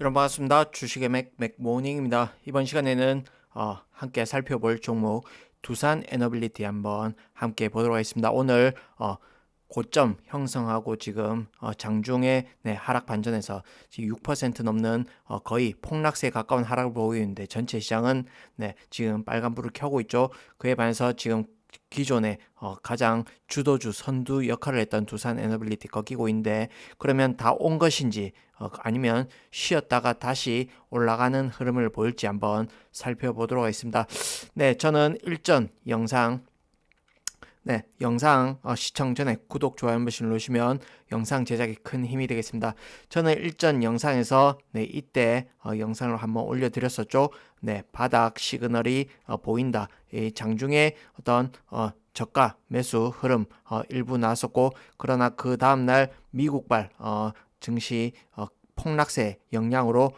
여러분 반갑습니다. 주식의 맥 맥모닝입니다. 이번 시간에는 어, 함께 살펴볼 종목 두산 에너빌리티 한번 함께 보도록 하겠습니다. 오늘 어, 고점 형성하고 지금 어, 장중에 네, 하락 반전에서 지금 6% 넘는 어, 거의 폭락세에 가까운 하락을 보이고 있는데 전체 시장은 네, 지금 빨간불을 켜고 있죠. 그에 반해서 지금 기존에 어, 가장 주도주 선두 역할을 했던 두산 에너빌리티 꺾이고 있는데 그러면 다 온 것인지 어, 아니면 쉬었다가 다시 올라가는 흐름을 보일지 한번 살펴보도록 하겠습니다. 네, 저는 일전 영상 네, 영상 어, 시청 전에 구독, 좋아요 한 번씩 누르시면 영상 제작에 큰 힘이 되겠습니다. 저는 일전 영상에서 네, 이때 어, 영상을 한번 올려드렸었죠. 네, 바닥 시그널이 어, 보인다. 이 장중에 어떤 어, 저가 매수 흐름 어, 일부 나왔었고 그러나 그 다음날 미국발 어, 증시 어, 폭락세 영향으로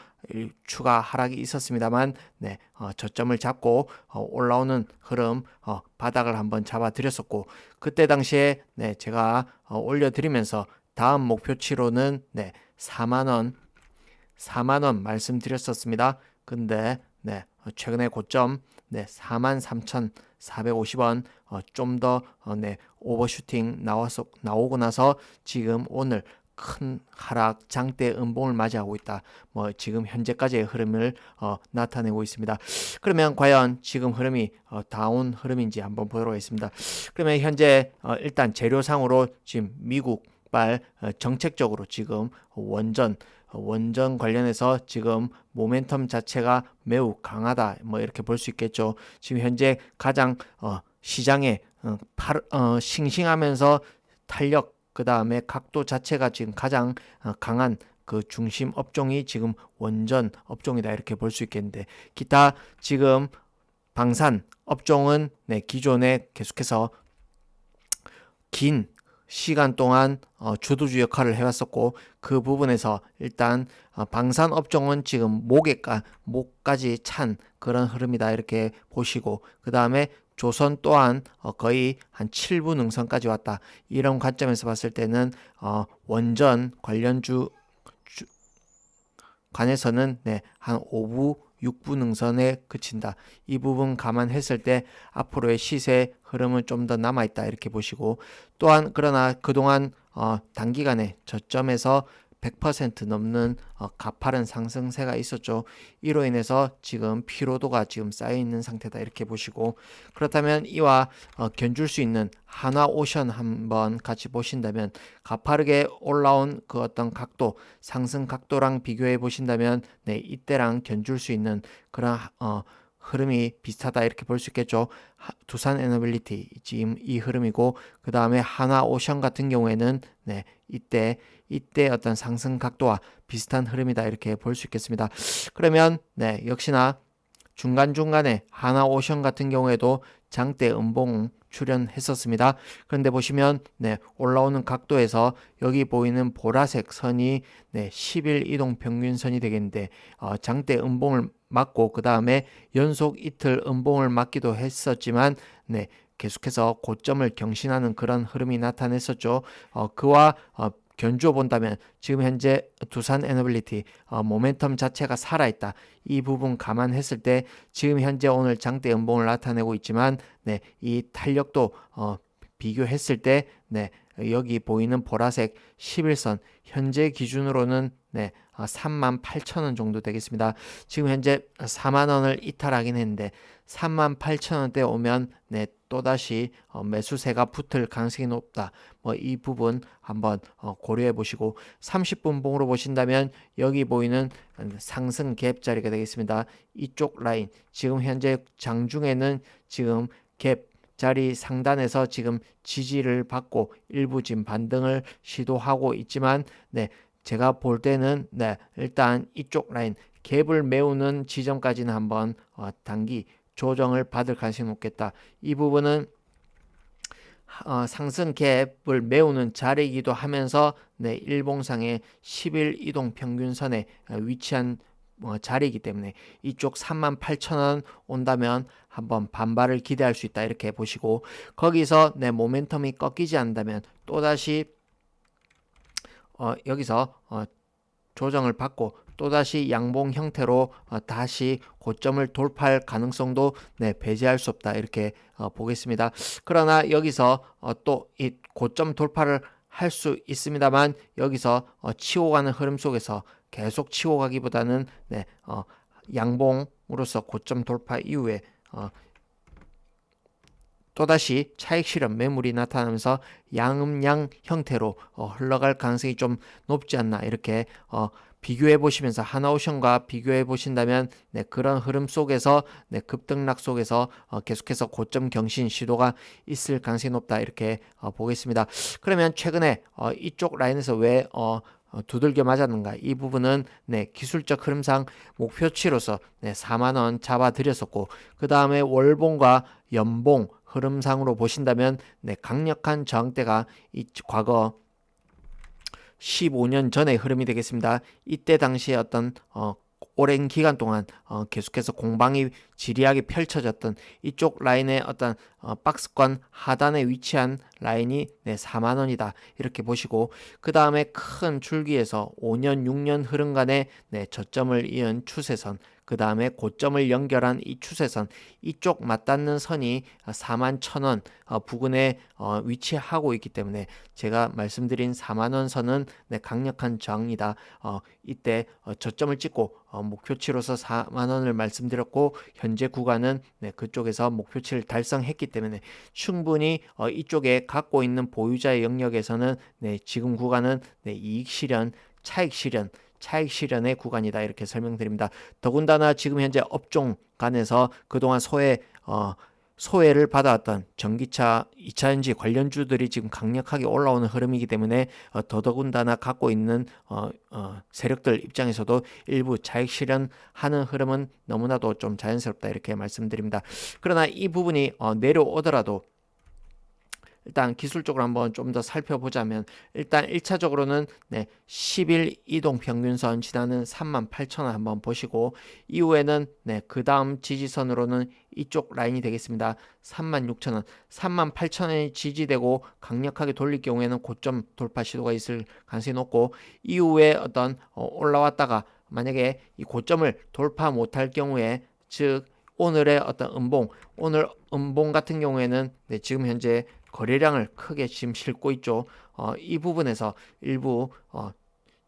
추가 하락이 있었습니다만 네, 어, 저점을 잡고 어, 올라오는 흐름 어, 바닥을 한번 잡아 드렸었고 그때 당시에 네, 제가 어, 올려드리면서 다음 목표치로는 네, 4만 원 4만 원 말씀드렸었습니다. 근데 네, 어, 최근에 고점 네, 43,450원 어, 좀더 어, 네, 오버슈팅 나와서 나오고 나서 지금 오늘 큰 하락 장대 음봉을 맞이하고 있다. 뭐 지금 현재까지의 흐름을 어, 나타내고 있습니다. 그러면 과연 지금 흐름이 어, 다운 흐름인지 한번 보도록 하겠습니다. 그러면 현재 어, 일단 재료상으로 지금 미국발 어, 정책적으로 지금 원전 어, 원전 관련해서 지금 모멘텀 자체가 매우 강하다. 뭐 이렇게 볼 수 있겠죠. 지금 현재 가장 어, 시장에 어, 팔, 어, 싱싱하면서 탄력 그 다음에 각도 자체가 지금 가장 어, 강한 그 중심 업종이 지금 원전 업종이다 이렇게 볼 수 있겠는데 기타 지금 방산 업종은 네 기존에 계속해서 긴 시간 동안 어, 주도주 역할을 해왔었고 그 부분에서 일단 어, 방산 업종은 지금 목에까 목까지 찬 그런 흐름이다 이렇게 보시고 그 다음에 조선 또한 어, 거의 한 7부 능선까지 왔다. 이런 관점에서 봤을 때는 어, 원전 관련주 주, 관해서는 네, 한 5부 6부 능선에 그친다. 이 부분 감안했을 때 앞으로의 시세 흐름은 좀 더 남아 있다 이렇게 보시고 또한 그러나 그동안 어, 단기간에 저점에서 100% 넘는 어, 가파른 상승세가 있었죠. 이로 인해서 지금 피로도가 지금 쌓여 있는 상태다 이렇게 보시고 그렇다면 이와 어, 견줄 수 있는 한화 오션 한번 같이 보신다면 가파르게 올라온 그 어떤 각도 상승 각도랑 비교해 보신다면 네 이때랑 견줄 수 있는 그런 어, 흐름이 비슷하다 이렇게 볼 수 있겠죠. 두산 에너빌리티 지금 이 흐름이고 그 다음에 하나 오션 같은 경우에는 네 이때 이때 어떤 상승 각도와 비슷한 흐름이다 이렇게 볼 수 있겠습니다. 그러면 네 역시나 중간중간에 하나 오션 같은 경우에도 장대 음봉 출현했었습니다. 그런데 보시면 네, 올라오는 각도에서 여기 보이는 보라색 선이 네, 10일 이동 평균선이 되겠는데 어, 장대 음봉을 맞고 그 다음에 연속 이틀 음봉을 맞기도 했었지만 네, 계속해서 고점을 경신하는 그런 흐름이 나타냈었죠. 어, 그와 어, 견주어 본다면 지금 현재 두산 에너빌리티 어, 모멘텀 자체가 살아있다. 이 부분 감안했을 때 지금 현재 오늘 장대 연봉을 나타내고 있지만 네, 이 탄력도 어, 비교했을 때 네, 여기 보이는 보라색 11선 현재 기준으로는 네, 3만 어, 8천 원 정도 되겠습니다. 지금 현재 4만 원을 이탈하긴 했는데 3만 8천 원대 오면 네, 또다시 어, 매수세가 붙을 가능성이 높다. 뭐 이 부분 한번 어, 고려해 보시고 30분 봉으로 보신다면 여기 보이는 상승 갭 자리가 되겠습니다. 이쪽 라인 지금 현재 장중에는 지금 갭 자리 상단에서 지금 지지를 받고 일부 지금 반등을 시도하고 있지만 네 제가 볼 때는 네 일단 이쪽 라인 갭을 메우는 지점까지는 한번 어, 단기 조정을 받을 가능성이 높겠다. 이 부분은 어, 상승 갭을 메우는 자리이기도 하면서 네, 일봉상의 10일 이동 평균선에 위치한 어, 자리이기 때문에 이쪽 38,000원 온다면 한번 반발을 기대할 수 있다 이렇게 보시고 거기서 내 모멘텀이 꺾이지 않는다면 또다시 어, 여기서 어, 조정을 받고 또다시 양봉 형태로 어, 다시 고점을 돌파할 가능성도 네, 배제할 수 없다 이렇게 어, 보겠습니다. 그러나 여기서 어, 또이 고점 돌파를 할 수 있습니다만 여기서 어, 치고 가는 흐름 속에서 계속 치고 가기보다는 네, 어, 양봉으로서 고점 돌파 이후에 어, 또다시 차익 실현 매물이 나타나면서 양음양 형태로 어, 흘러갈 가능성이 좀 높지 않나 이렇게 어, 비교해 보시면서 하나오션과 비교해 보신다면 네, 그런 흐름 속에서 네, 급등락 속에서 어, 계속해서 고점 경신 시도가 있을 가능성이 높다 이렇게 어, 보겠습니다. 그러면 최근에 어, 이쪽 라인에서 왜 어, 어, 두들겨 맞았는가 이 부분은 네 기술적 흐름상 목표치로서 네 4만 원 잡아 드렸었고 그 다음에 월봉과 연봉 흐름상으로 보신다면 네 강력한 저항대가 이 과거 15년 전의 흐름이 되겠습니다. 이때 당시에 어떤 어, 오랜 기간 동안 어, 계속해서 공방이 지리하게 펼쳐졌던 이쪽 라인의 어떤 어, 박스권 하단에 위치한 라인이 네, 4만 원이다 이렇게 보시고 그 다음에 큰 줄기에서 5년 6년 흐름간의 네, 저점을 이은 추세선 그 다음에 고점을 연결한 이 추세선 이쪽 맞닿는 선이 4만 천원 어, 부근에 어, 위치하고 있기 때문에 제가 말씀드린 4만 원 선은 네, 강력한 저항이다. 어, 이때 어, 저점을 찍고 어, 목표치로서 4만 원을 말씀드렸고 현재 구간은 네, 그쪽에서 목표치를 달성했기 때문에 충분히 어, 이쪽에 갖고 있는 보유자의 영역에서는 네, 지금 구간은 네, 이익 실현, 차익 실현 차익 실현의 구간이다 이렇게 설명드립니다. 더군다나 지금 현재 업종 간에서 그동안 소외 어, 소외를 받아왔던 전기차, 2차전지 관련주들이 지금 강력하게 올라오는 흐름이기 때문에 어, 더더군다나 갖고 있는 어, 어, 세력들 입장에서도 일부 차익 실현하는 흐름은 너무나도 좀 자연스럽다 이렇게 말씀드립니다. 그러나 이 부분이 어, 내려오더라도 일단 기술적으로 한번 좀 더 살펴보자면 일단 1차적으로는 네, 10일 이동 평균선 지나는 38,000원 한번 보시고 이후에는 네, 그다음 지지선으로는 이쪽 라인이 되겠습니다. 36,000원, 38,000원이 지지되고 강력하게 돌릴 경우에는 고점 돌파 시도가 있을 가능성이 높고 이후에 어떤 어, 올라왔다가 만약에 이 고점을 돌파 못할 경우에 즉 오늘의 어떤 음봉, 오늘 음봉 같은 경우에는 네, 지금 현재 거래량을 크게 지금 싣고 있죠. 어, 이 부분에서 일부 어,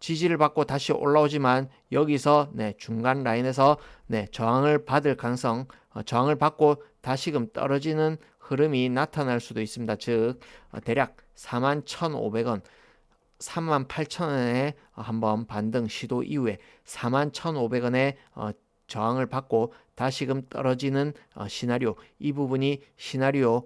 지지를 받고 다시 올라오지만 여기서 네, 중간 라인에서 네, 저항을 받을 가능성, 어, 저항을 받고 다시금 떨어지는 흐름이 나타날 수도 있습니다. 즉 어, 대략 41,500원 38,000원에 한번 반등 시도 이후에 41,500원에 어, 저항을 받고 다시금 떨어지는 어, 시나리오 이 부분이 시나리오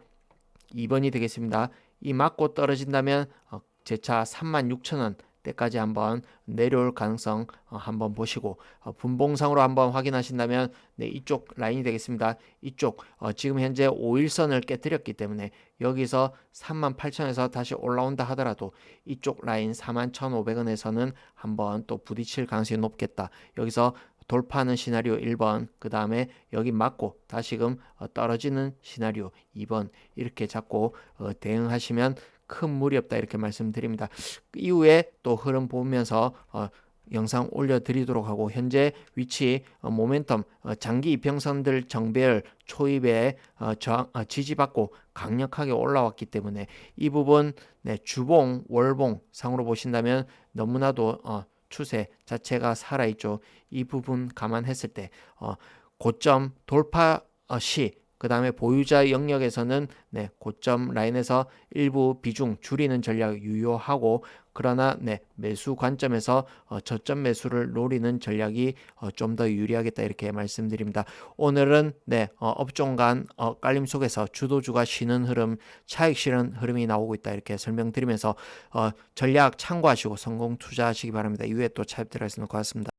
2번이 되겠습니다. 이 맞고 떨어진다면 어, 제차 36,000원 때까지 한번 내려올 가능성 어, 한번 보시고 어, 분봉상으로 한번 확인하신다면 네, 이쪽 라인이 되겠습니다. 이쪽 어, 지금 현재 5일선을 깨뜨렸기 때문에 여기서 38,000에서 다시 올라온다 하더라도 이쪽 라인 41,500원에서는 한번 또 부딪힐 가능성이 높겠다. 여기서 돌파하는 시나리오 1번, 그 다음에 여기 맞고 다시금 어, 떨어지는 시나리오 2번 이렇게 잡고 어, 대응하시면 큰 무리 없다 이렇게 말씀드립니다. 이후에 또 흐름 보면서 어, 영상 올려드리도록 하고 현재 위치 어, 모멘텀 어, 장기 이평선들 정배열 초입에 지지받고 강력하게 올라왔기 때문에 이 부분 네, 주봉 월봉 상으로 보신다면 너무나도 어, 추세 자체가 살아있죠. 이 부분 감안했을 때 어, 고점 돌파 어, 시 그 다음에 보유자 영역에서는 네, 고점 라인에서 일부 비중 줄이는 전략 유효하고 그러나 네, 매수 관점에서 어, 저점 매수를 노리는 전략이 어, 좀 더 유리하겠다 이렇게 말씀드립니다. 오늘은 네, 어, 업종 간 어, 깔림 속에서 주도주가 쉬는 흐름, 차익 실현 흐름이 나오고 있다 이렇게 설명드리면서 어, 전략 참고하시고 성공 투자하시기 바랍니다. 이후에 또 차입 들어있는 것 같습니다.